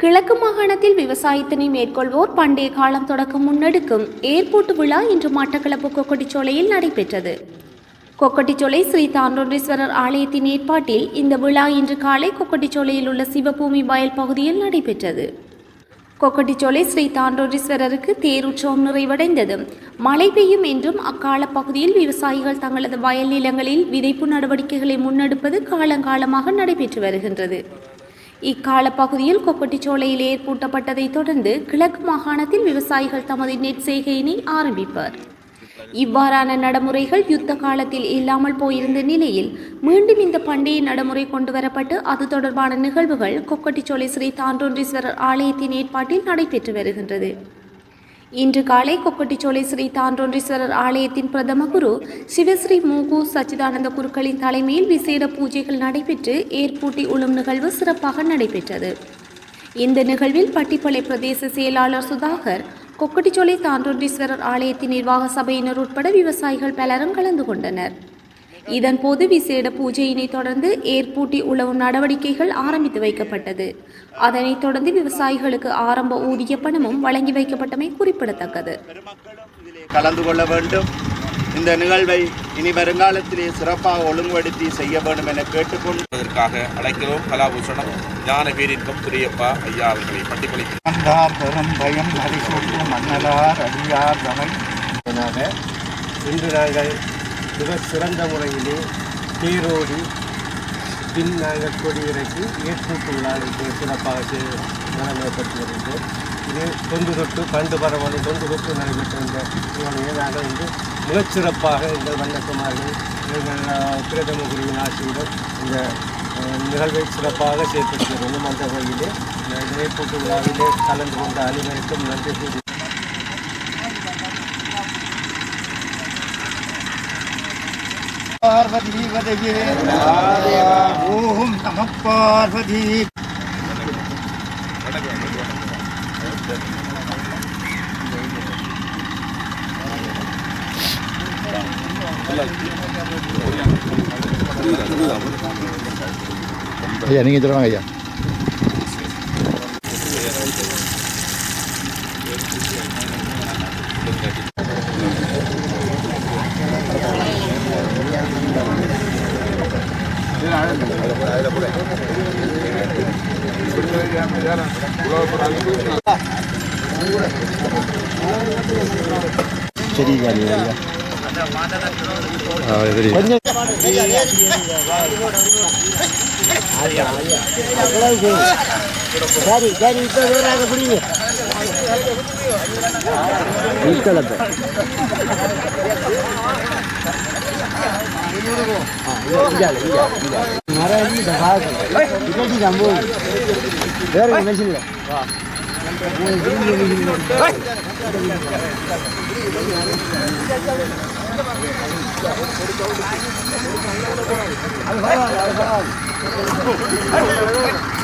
கிழக்கு மாகாணத்தில் விவசாயத்தினை மேற்கொள்வோர் பண்டைய காலம் தொடக்கம் முன்னெடுக்கும் ஏர்போர்ட் விழா இன்று மட்டக்களப்பு கொக்கட்டிச்சோலையில் நடைபெற்றது. கொக்கட்டிச்சோலை ஸ்ரீ தாண்டோன்றீஸ்வரர் ஆலயத்தின் ஏற்பாட்டில் இந்த விழா இன்று காலை கொக்கட்டிச்சோலையில் உள்ள சிவபூமி வயல் பகுதியில் நடைபெற்றது. கொக்கட்டிச்சோலை ஸ்ரீ தாண்டோரீஸ்வரருக்கு தேருற்சவம் நிறைவடைந்தது. மழை பெய்யும் என்றும் அக்கால பகுதியில் விவசாயிகள் தங்களது வயல் நிலங்களில் விதைப்பு நடவடிக்கைகளை முன்னெடுப்பது காலங்காலமாக நடைபெற்று வருகின்றது. இக்கால பகுதியில் கொக்கட்டிச்சோலையில் ஏற்பூட்டப்பட்டதைத் தொடர்ந்து கிழக்கு மாகாணத்தில் விவசாயிகள் தமது நெற்செய்கையினை ஆரம்பிப்பர். இவ்வாறான நடைமுறைகள் யுத்த காலத்தில் இல்லாமல் போயிருந்த நிலையில் மீண்டும் இந்த பண்டைய நடைமுறை கொண்டு வரப்பட்டு அது தொடர்பான நிகழ்வுகள் கொக்கட்டிச்சோலை ஸ்ரீ தாண்டோன்றீஸ்வரர் ஆலயத்தின் ஏற்பாட்டில் நடைபெற்று வருகின்றது. இன்று காலை கொக்கட்டிச்சோலை ஸ்ரீ தாண்டோன்றீஸ்வரர் ஆலயத்தின் பிரதம குரு சிவஸ்ரீ மூகு சச்சிதானந்த குருக்களின் தலைமையில் விசேட பூஜைகள் நடைபெற்று ஏற்பூட்டி உளும் நிகழ்வு சிறப்பாக நடைபெற்றது. இந்த நிகழ்வில் பட்டிப்பளை பிரதேச செயலாளர் சுதாகர் கொக்கட்டிச்சோலை தாண்டோன்றீஸ்வரர் ஆலயத்தின் நிர்வாக சபையினர் உட்பட விவசாயிகள் பலரும் கலந்து கொண்டனர். இதன்போது விசேட பூஜையினை தொடர்ந்து ஏற்பூட்டி உழவும் நடவடிக்கைகள் ஆரம்பித்து வைக்கப்பட்டது. அதனைத் தொடர்ந்து விவசாயிகளுக்கு ஆரம்ப ஊதிய பணமும் வழங்கி வைக்கப்பட்டமை குறிப்பிடத்தக்கது. கலந்து கொள்ள வேண்டும். இந்த நிகழ்வை இனி வருங்காலத்திலே சிறப்பாக ஒழுங்குபடுத்தி செய்ய வேண்டும் என கேட்டுக்கொண்டு அதற்காக அழைக்கிறோம் கலாபூஷணம் ஞான பேரின்பம் துரியப்பா ஐயா அவர்களை பட்டிப்பளித்து அந்தார் பெரும் பயம் அடிசூட்டு மன்னலார் அடியார் தமை இன்று நாங்கள் மிக சிறந்த முறையிலே தேரோடி பின் நாங்கள் கொடியிறக்கி விழாவுக்கு சிறப்பாக செ- நடைமுறைப்படுத்தி வந்து இது தொன்று தொட்டு பண்டு பரவலை தொன்று தொட்டு நடைபெற்ற இந்த நிகழ்வை நாங்கள் வந்து மிகச்சிறப்பாக எங்கள் வண்ணக்குமார்கள் பிரதம குருவின் ஆட்சியுடன் இந்த நிகழ்வை சிறப்பாக செயற்படுத்தி வருகிறோம் அந்த வகையிலே நினைப்பூட்டு விழாவிலே கலந்து கொண்ட அனைவருக்கும் நன்றி கூறி பார்வதி வதையே ஓம் நம பார்வதி. ஐயா நீங்கள் சொல்லுவாங்க ஐயா. சரி ஐயா ஆ சரி சரி இப்போ வேறாக புரியுங்க வேற மெஷின் இல்லை.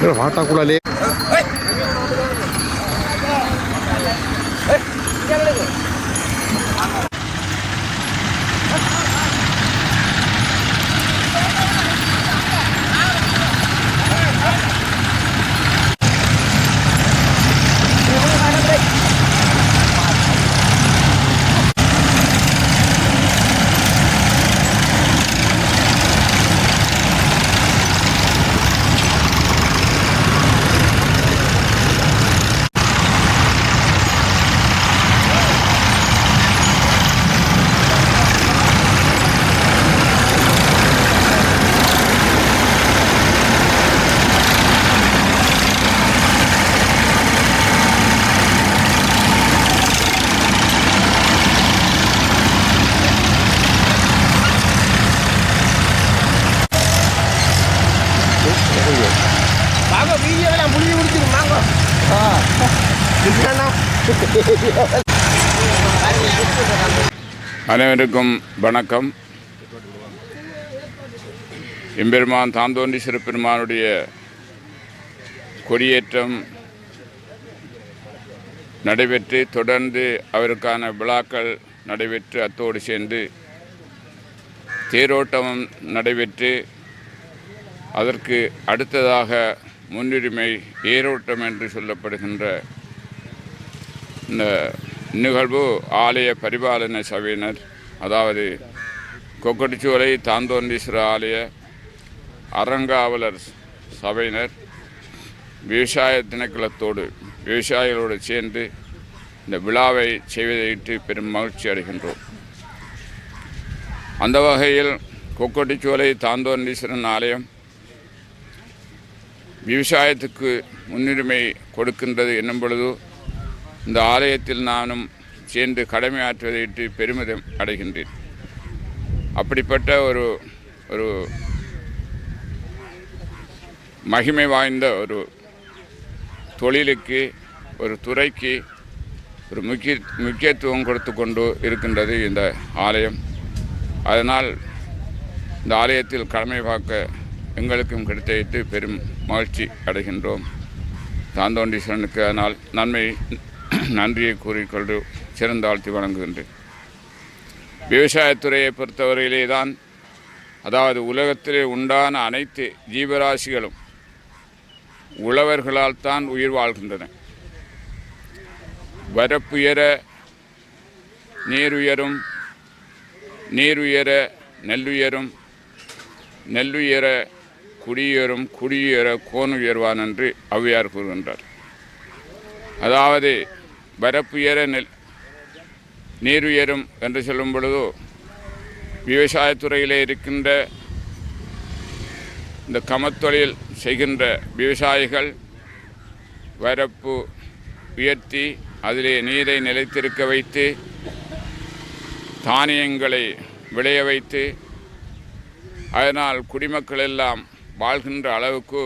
வாட்டா வாட்டாக்குள்ளாலே அனைவருக்கும் வணக்கம். எம்பெருமான் தாந்தோன்றி சிறப்பெருமானுடைய கொடியேற்றம் நடைபெற்று தொடர்ந்து அவருக்கான விழாக்கள் நடைபெற்று அத்தோடு சேர்ந்து தேரோட்டமும் நடைபெற்று அதற்கு அடுத்ததாக முன்னுரிமை ஏரோட்டம் என்று சொல்லப்படுகின்ற இந்த நிகழ்வு ஆலய பரிபாலன சபையினர் அதாவது கொக்கட்டிச்சோலை தாந்தோண்டீஸ்வரர் ஆலய அறங்காவலர் சபையினர் விவசாய திணைக்களத்தோடு விவசாயிகளோடு சேர்ந்து இந்த விழாவை செய்வதையிட்டு பெரும் மகிழ்ச்சி அடைகின்றோம். அந்த வகையில் கொக்கட்டிச்சோலை தாந்தோண்டீஸ்வரன் ஆலயம் விவசாயத்துக்கு முன்னுரிமை கொடுக்கின்றது என்னும் பொழுது இந்த ஆலயத்தில் நானும் சேர்ந்து கடமையாற்றுவதையிட்டு பெருமிதம் அடைகின்றேன். அப்படிப்பட்ட ஒரு ஒரு மகிமை வாய்ந்த ஒரு தொழிலுக்கு ஒரு துறைக்கு ஒரு முக்கிய முக்கியத்துவம் கொடுத்து கொண்டு இருக்கின்றது இந்த ஆலயம். அதனால் இந்த ஆலயத்தில் கடமை பார்க்க எங்களுக்கும் கிடைத்திட்டு பெரும் மகிழ்ச்சி அடைகின்றோம். தாந்தோண்டீஸ்வரனுக்கு அதனால் நன்மை நன்றியை கூறிக்கொண்டு சிறந்தாழ்த்தி வழங்குகின்றேன் விவசாயத்துறையை பொறுத்தவரையிலே தான் அதாவது உலகத்திலே உண்டான அனைத்து ஜீவராசிகளும் உழவர்களால் தான் உயிர் வாழ்கின்றன. வரப்புயர நீருயரும் நீருயர நெல்லுயரும் நெல்லுயர குடியுயரும் குடியுயர கோனுயர்வான் என்று ஔவையார் கூறுகின்றார். அதாவது வரப்புயர நெல் நீருயரும் என்று சொல்லும் பொழுது விவசாயத்துறையிலே இருக்கின்ற இந்த கமத்தொழில் செய்கின்ற விவசாயிகள் வரப்பு உயர்த்தி அதிலே நீரை நிலைத்திருக்க வைத்து தானியங்களை விளைய வைத்து அதனால் குடிமக்கள் எல்லாம் வாழ்கின்ற அளவுக்கு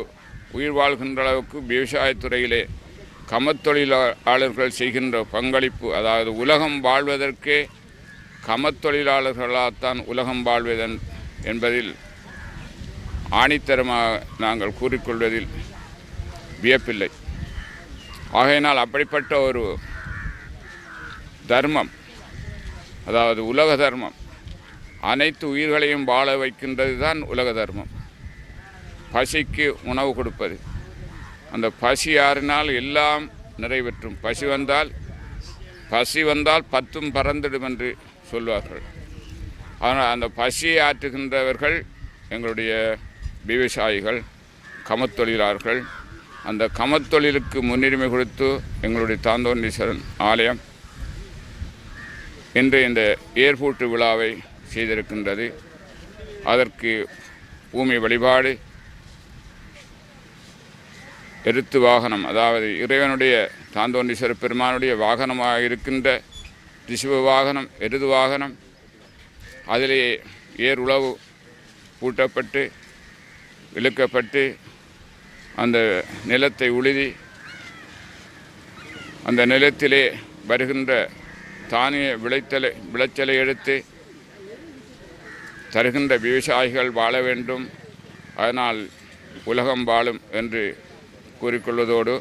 உயிர் வாழ்கின்ற அளவுக்கு விவசாயத்துறையிலே கமத்தொழிலாளர்கள் செய்கின்ற பங்களிப்பு அதாவது உலகம் வாழ்வதற்கே கமத்தொழிலாளர்களாகத்தான் உலகம் வாழ்வதன் என்பதில் ஆணித்தரமாக நாங்கள் கூறிக்கொள்வதில் வியப்பில்லை. ஆகையினால் அப்படிப்பட்ட ஒரு தர்மம் அதாவது உலக தர்மம் அனைத்து உயிர்களையும் வாழ வைக்கின்றது தான் உலக தர்மம். பசிக்கு உணவு கொடுப்பது. அந்த பசி ஆறினால் எல்லாம் நிறைவேற்றும். பசி வந்தால் பசி வந்தால் பத்தும் பறந்துடும் என்று சொல்வார்கள். ஆனால் அந்த பசியை ஆற்றுகின்றவர்கள் எங்களுடைய விவசாயிகள் கமத்தொழிலாளர்கள். அந்த கமத்தொழிலுக்கு முன்னுரிமை கொடுத்து எங்களுடைய தாந்தோண்டீஸ்வரன் ஆலயம் இன்று இந்த ஏர்பூட்டு விழாவை செய்திருக்கின்றது. அதற்கு பூமி வழிபாடு எருத்து வாகனம் அதாவது இறைவனுடைய தாந்தோண்டீஸ்வர பெருமானுடைய வாகனமாக இருக்கின்ற ரிஷப வாகனம் எருது வாகனம் அதிலே ஏர் உழவு பூட்டப்பட்டு இழுக்கப்பட்டு அந்த நிலத்தை உழுதி அந்த நிலத்திலே வருகின்ற தானிய விளைச்சலை விளைச்சலை எடுத்து தருகின்ற விவசாயிகள் வாழ வேண்டும். அதனால் உலகம் வாழும் என்று கூறிக்கொள்வதோடு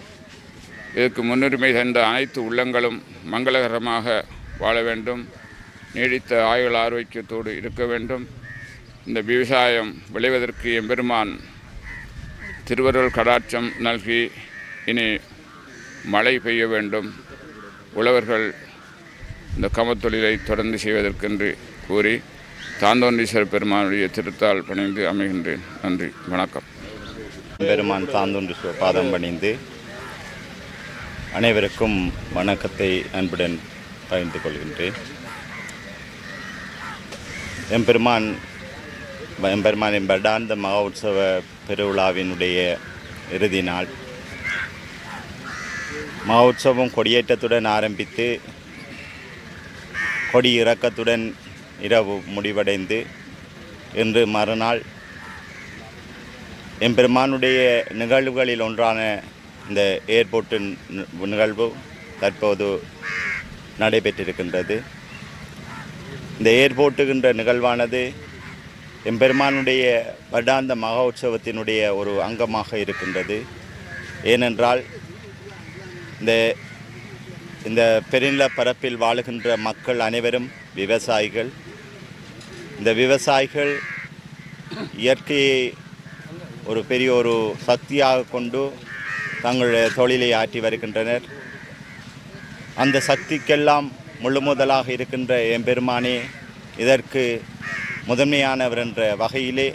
இதற்கு முன்னுரிமை தந்த அனைத்து உள்ளங்களும் மங்களகரமாக வாழ வேண்டும். நீடித்த ஆயுள் ஆரோக்கியத்தோடு இருக்க வேண்டும். இந்த விவசாயம் விளைவதற்கு எம்பெருமான் திருவருள் கடாட்சம் நல்கி இனி மழை பெய்ய வேண்டும். உழவர்கள் இந்த கமத்தொழிலை தொடர்ந்து செய்வதற்கென்று கூறி தாந்தோன்றீஸ்வர பெருமானுடைய திருத்தால் பணிந்து அமைகின்றேன். நன்றி. வணக்கம். பெருமான் தாந்தொன்று பாதம் பணிந்து அனைவருக்கும் வணக்கத்தை அன்புடன் பகிர்ந்து கொள்கின்றேன். எம்பெருமான் எம்பெருமானின் வருடாந்த மகா உற்சவ பெருவிழாவினுடைய இறுதி நாள். மகா உற்சவம் கொடியேற்றத்துடன் ஆரம்பித்து கொடி இறக்கத்துடன் இரவு முடிவடைந்து இன்று மறுநாள் எம்பெருமானுடைய நிகழ்வுகளில் ஒன்றான இந்த ஏர்போர்ட்டு நிகழ்வு தற்போது நடைபெற்றிருக்கின்றது. இந்த ஏர்போர்ட்டுகின்ற நிகழ்வானது எம்பெருமானுடைய வருடாந்த மகா உற்சவத்தினுடைய ஒரு அங்கமாக இருக்கின்றது. ஏனென்றால் இந்த இந்த பெருநில பரப்பில் வாழுகின்ற மக்கள் அனைவரும் விவசாயிகள். இந்த விவசாயிகள் இயற்கையை ஒரு பெரிய ஒரு சக்தியாக கொண்டு தங்களுடைய தொழிலை ஆற்றி வருகின்றனர். அந்த சக்திக்கெல்லாம் முழு முதலாக இருக்கின்ற எம்பெருமானே இதற்கு முதன்மையானவர் என்ற வகையிலே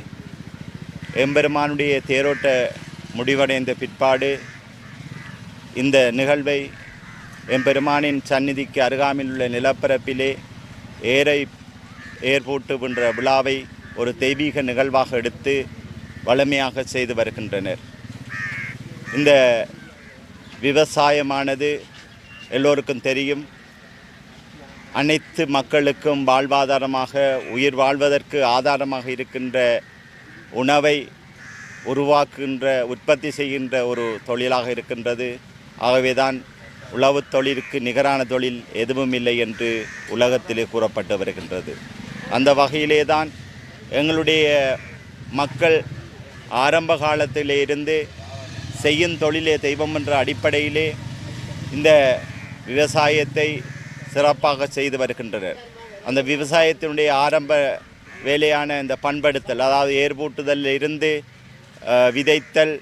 எம்பெருமானுடைய தேரோட்ட முடிவடைந்த பிற்பாடு இந்த நிகழ்வை எம்பெருமானின் சந்நிதிக்கு அருகாமையில் உள்ள நிலப்பரப்பிலே ஏரை ஏற்பூட்டுகின்ற விழாவை ஒரு தெய்வீக நிகழ்வாக எடுத்து வளமையாக செய்து வருகின்றனர். இந்த விவசாயமானது எல்லோருக்கும் தெரியும். அனைத்து மக்களுக்கும் வாழ்வாதாரமாக உயிர் வாழ்வதற்கு ஆதாரமாக இருக்கின்ற உணவை உருவாக்குகின்ற உற்பத்தி செய்கின்ற ஒரு தொழிலாக இருக்கின்றது. ஆகவேதான் உழவுத் தொழிலுக்கு நிகரான தொழில் எதுவும் இல்லை என்று உலகத்திலே கூறப்பட்டு வருகின்றது. அந்த வகையிலே தான் எங்களுடைய மக்கள் ஆரம்ப காலத்திலே இருந்து செய்யும் தொழிலே தெய்வம் என்ற அடிப்படையிலே இந்த விவசாயத்தை சிறப்பாக செய்து வருகின்றனர். அந்த விவசாயத்தினுடைய ஆரம்ப வேலையான இந்த பண்படுத்தல் அதாவது ஏர்பூட்டுதலில் இருந்து விதைத்தல்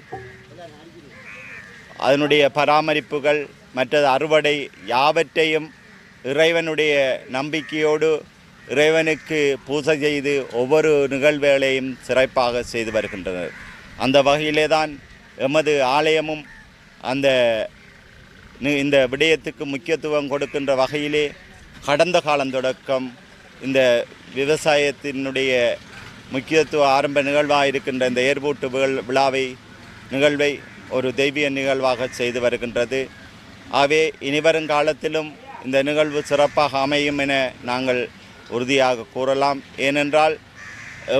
அதனுடைய பராமரிப்புகள் மற்றது அறுவடை யாவற்றையும் இறைவனுடைய நம்பிக்கையோடு இறைவனுக்கு பூஜை செய்து ஒவ்வொரு நிகழ்வுகளையும் சிறப்பாக செய்து வருகின்றனர். அந்த வகையிலே தான் எமது ஆலயமும் அந்த இந்த விடயத்துக்கு முக்கியத்துவம் கொடுக்கின்ற வகையிலே கடந்த காலம் தொடக்கம் இந்த விவசாயத்தினுடைய முக்கியத்துவ ஆரம்ப நிகழ்வாக இருக்கின்ற இந்த ஏர்பூட்டு விழாவை நிகழ்வை ஒரு தெய்வீக நிகழ்வாக செய்து வருகின்றது. ஆகவே இனிவரும் காலத்திலும் இந்த நிகழ்வு சிறப்பாக அமையும் என நாங்கள் உறுதியாக கூறலாம். ஏனென்றால்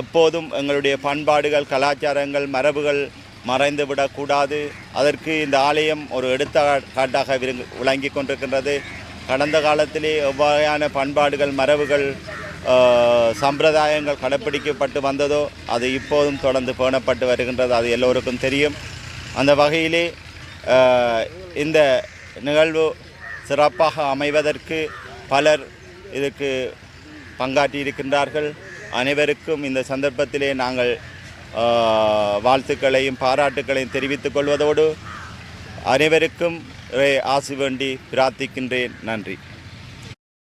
எப்போதும் எங்களுடைய பண்பாடுகள் கலாச்சாரங்கள் மரபுகள் மறைந்து விடக்கூடாது அதற்கு இந்த ஆலயம் ஒரு எடுத்துக்காட்டாக விருங்கு விளங்கி கொண்டிருக்கின்றது. கடந்த காலத்திலே எவ்வகையான பண்பாடுகள் மரபுகள் சம்பிரதாயங்கள் கடைப்பிடிக்கப்பட்டு வந்ததோ அது இப்போதும் தொடர்ந்து பேணப்பட்டு வருகின்றது. அது எல்லோருக்கும் தெரியும். அந்த வகையிலே இந்த நிகழ்வு சிறப்பாக அமைவதற்கு பலர் இதுக்கு பங்காற்றி இருக்கின்றார்கள் அனைவருக்கும் இந்த சந்தர்ப்பத்திலே நாங்கள் வாழ்த்துக்களையும் பாராட்டுக்களையும் தெரிவித்துக் கொள்வதோடு அனைவருக்கும் ஆசி வேண்டி பிரார்த்திக்கின்றேன். நன்றி.